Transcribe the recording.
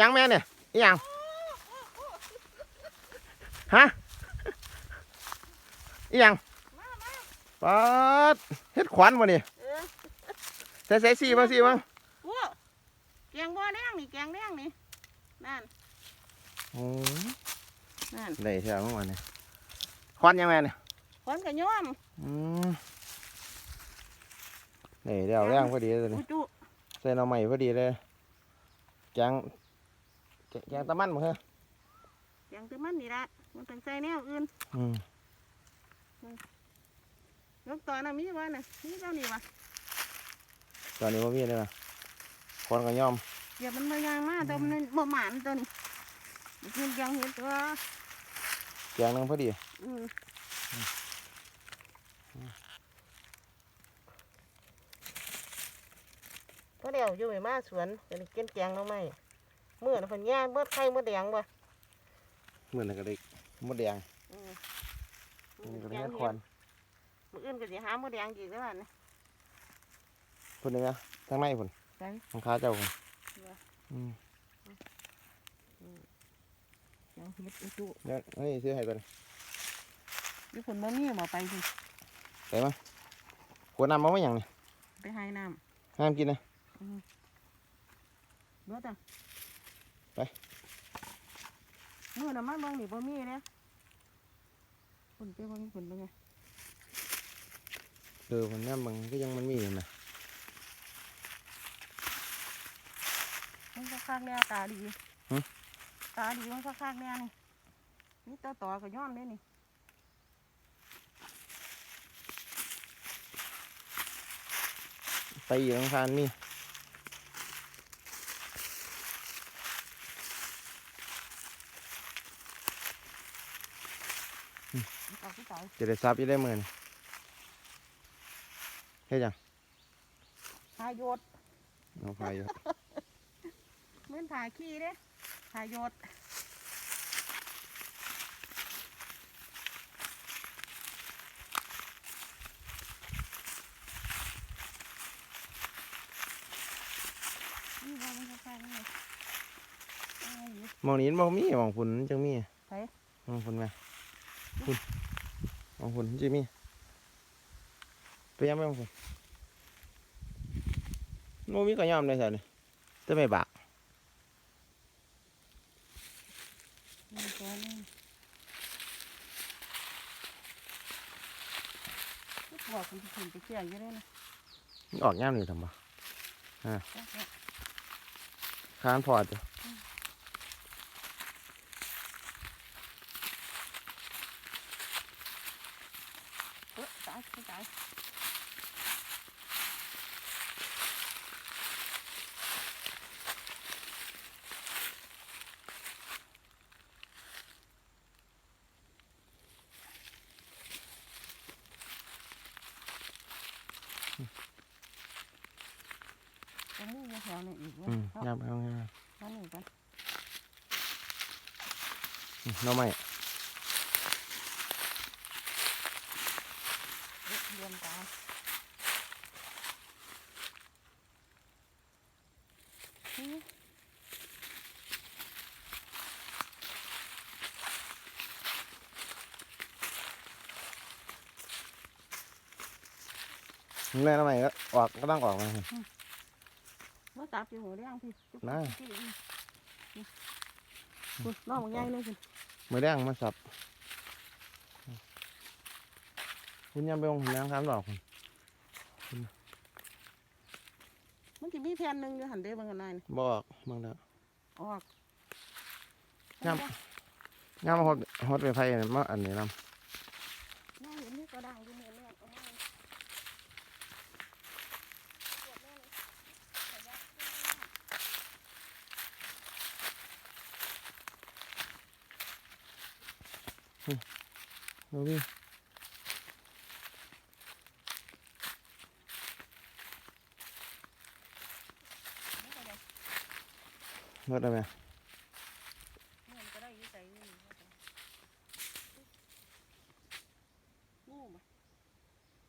ยังแม่เนี่ยอิหยังฮะอิหยังมามาปาดเฮ็ดขวัญมานี่เออใส่ใส่สีบ้างสีบ้างโอ้แกงบัวแดงนี่แกงแดงนี่นั่นโอ้ยนั่นได้เท่าเมื่อวานเนี่ยขวัญยังแม่เนี่ยคนกระย้อมอืมนี่เดี๋ยวแรงพอดีเลยอุนี่จุใส่หน่อใหม่พอดีเลยแกง แกงตะมันมั้งเหรอแกงตือมันนี่ละมันต้องใส่แนวอื่นอืมยกตอนน่ะมีวะน่ะมีเจ้านี่วะตอนนี้ว่ามีเลยนะคนก็ย่อมเดี๋ยวมันมายางมาแต่มันบ่หมานตัวนี้มันกินยังเห็นตัวแกงหนึงพอดีอืมพอเดียวอยู่ไปมาสวนเป็นกินแกงแล้วไหมเมื่อน่ะเพิ่นย่างเมื่อไข่เมื่อแดงบ่เหมือนกับเด็กมดแดงอืมนี่ก็แกเป็นงเฮ็ดเห็ควันมื้ออื่นก็สิหามื้อแดงอีกแล้วบัดนี้พุ่นนี่นะทางในพุ่นไปทางขาเจ้าพุ่นเหรอ อืมแกงเห็ดอุจุเดี๋ยวนี่ซื้อให้ก่อนนี่คนบ่มีบ่ไปสิไปมั้ยขวดน้ำมาไม่ยังนี่ไปให้น้ห้ามกินนะำรถอะ ไปมื้อน่ะมาเบิ่งนี่บ่มีเด้คนไปเบิ่งคนเป็นไงเออมันน้ำมันก็ยังมันมีอยู่นะมันก็คักแน่ตาดีตาดีมันก็คักแน่นี่นี่ต่อต่อก็ย้อนเด้นี่ไปอยู่ข้างๆมีเอาที่ตายจะได้ซับจะได้เมื่อนเฮ้ยจังทายโยดเอาไฟอยู่เหมือนถ่ายขี้เด้ทายโยดนี่ว่ามันก็คักแน่เอาอยู่มองนี้มองมีมองฝุ่นจังมีไผมองฝุ่นไหมฝุ่น มองฝุ่นจังมีไปยังไม่มองฝุ่นโมมีก็ยอมได้ใช่ไหมจะไม่บากนี่ตัวนึงบอกคุณคุณไปเกี่ยงอยู่เลยนะมันออกย่ามนี่ทำบ่ค้านพอจ้ะเออตายตายตรงนี้มีแถวหนึงอีกเว้ยอืมเอาย่ามเอาย่า มเอาหนึ่งก่อนอืมหน้อ งไม้เอ๊ะเรียนตามอืมแม่หน้องไม้ก็ออกก็ต้องออกมามาจับอยู่หัวเรียงพี่จุ๊บน่าพี่อืมนี่คุณน้องมันใหญ่เลยคุณมือแดงมาสับ คุณยังไปลงน้ำค้ามดอกคุณมันจะมีแผ่นหนึ่งอยู่หันเด้บางกันหน่อยนี่บอกบางแล้วออกย่ำย่ำมาหดหดไปไฟเนี่ยมาอันนี้นน้องเห็นนี่ก็ดังอยู่เนี่ยเนี่ยเอามาำดูพี่ นี่ก็ได้หดได้ไหมเ